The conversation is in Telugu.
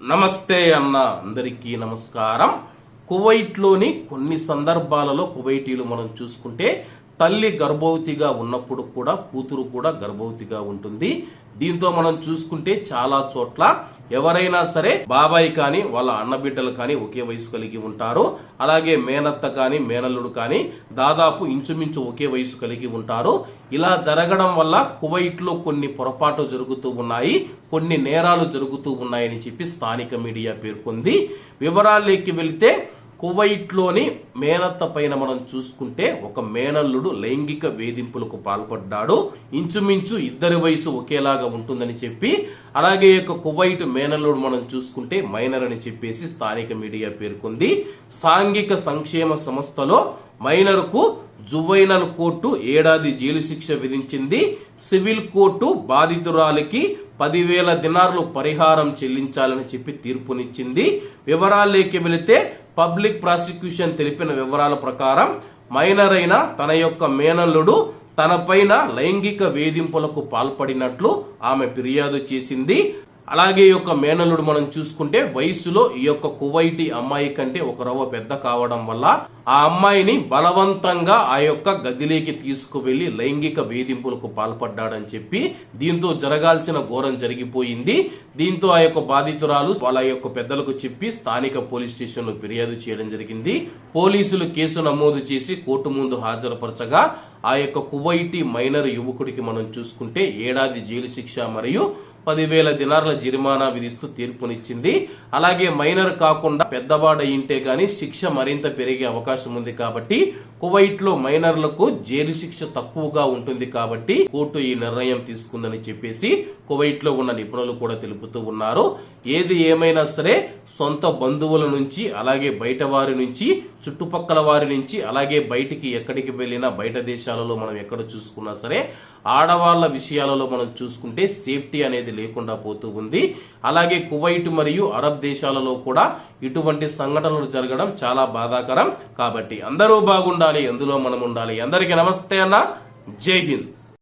నమస్తే అన్న అందరికీ నమస్కారం. కువైట్లోని కొన్ని సందర్భాలలో కువైటీలు మనం చూసుకుంటే తల్లి గర్భవతిగా ఉన్నప్పుడు కూడా కూతురు కూడా గర్భవతిగా ఉంటుంది. దీంతో మనం చూసుకుంటే చాలా చోట్ల ఎవరైనా సరే బాబాయ్ కానీ వాళ్ళ అన్నబిడ్డలు కానీ ఒకే వయసు కలిగి ఉంటారు. అలాగే మేనత్త కానీ మేనల్లుడు కానీ దాదాపు ఇంచుమించు ఒకే వయసు కలిగి ఉంటారు. ఇలా జరగడం వల్ల కువైట్లో కొన్ని పొరపాటు జరుగుతూ ఉన్నాయి. కొన్ని నేరాలు జరుగుతూ ఉన్నాయని చెప్పి స్థానిక మీడియా పేర్కొంది. వివరాల్లోకి వెళితే కువైట్లోని మేనత్త పైన మనం చూసుకుంటే ఒక మేనల్లుడు లైంగిక వేధింపులకు పాల్పడ్డాడు. ఇంచుమించు ఇద్దరి వయసు ఒకేలాగా ఉంటుందని చెప్పి అలాగే యొక్క కువైట్ మేనల్లుడు మనం చూసుకుంటే మైనర్ అని చెప్పేసి స్థానిక మీడియా పేర్కొంది. సాంఘిక సంక్షేమ సంస్థలో మైనర్కు జువైనల్ కోర్టు ఏడాది జైలు శిక్ష విధించింది. సివిల్ కోర్టు బాధితురాలికి పదివేల దినార్లు పరిహారం చెల్లించాలని చెప్పి తీర్పునిచ్చింది. వివరాల్లోకి వెళితే పబ్లిక్ ప్రాసిక్యూషన్ తెలిపిన వివరాల ప్రకారం మైనర్ అయిన తన యొక్క మేనల్లుడు తనపైన లైంగిక వేధింపులకు పాల్పడినట్లు ఆమె ఫిర్యాదు చేసింది. అలాగే ఈ యొక్క మేనల్లుడు మనం చూసుకుంటే వయసులో ఈ యొక్క కువైటి అమ్మాయి కంటే ఒక రవ్వ పెద్ద కావడం వల్ల ఆ అమ్మాయిని బలవంతంగా ఆ యొక్క గదిలోకి తీసుకువెళ్ళి లైంగిక వేధింపులకు పాల్పడ్డాడని చెప్పి దీంతో జరగాల్సిన ఘోరం జరిగిపోయింది. దీంతో ఆ యొక్క బాధితురాలు వాళ్ళ యొక్క పెద్దలకు చెప్పి స్థానిక పోలీస్ స్టేషన్లో ఫిర్యాదు చేయడం జరిగింది. పోలీసులు కేసు నమోదు చేసి కోర్టు ముందు హాజరుపరచగా ఆ యొక్క కువైటి మైనర్ యువకుడికి మనం చూసుకుంటే ఏడాది జైలు శిక్ష మరియు పదివేల దినార్ల జరిమానా విధిస్తూ తీర్పునిచ్చింది. అలాగే మైనర్ కాకుండా పెద్దవాడ ఇంటే గాని శిక్ష మరింత పెరిగే అవకాశం ఉంది కాబట్టి కువైట్లో మైనర్లకు జైలు శిక్ష తక్కువగా ఉంటుంది కాబట్టి కోర్టు ఈ నిర్ణయం తీసుకుందని చెప్పేసి కువైట్లో ఉన్న నిపుణులు కూడా తెలుపుతూ ఉన్నారు. ఏది ఏమైనా సరే సొంత బంధువుల నుంచి అలాగే బయట వారి నుంచి చుట్టుపక్కల వారి నుంచి అలాగే బయటికి ఎక్కడికి వెళ్ళినా బయట దేశాలలో మనం ఎక్కడ చూసుకున్నా సరే ఆడవాళ్ళ విషయాలలో మనం చూసుకుంటే సేఫ్టీ అనేది లేకుండా పోతూ ఉంది. అలాగే కువైట్ మరియు అరబ్ దేశాలలో కూడా ఇటువంటి సంఘటనలు జరగడం చాలా బాధాకరం. కాబట్టి అందరూ బాగుండాలి అందులో మనం ఉండాలి. అందరికీ నమస్తే అన్న. జై హింద్.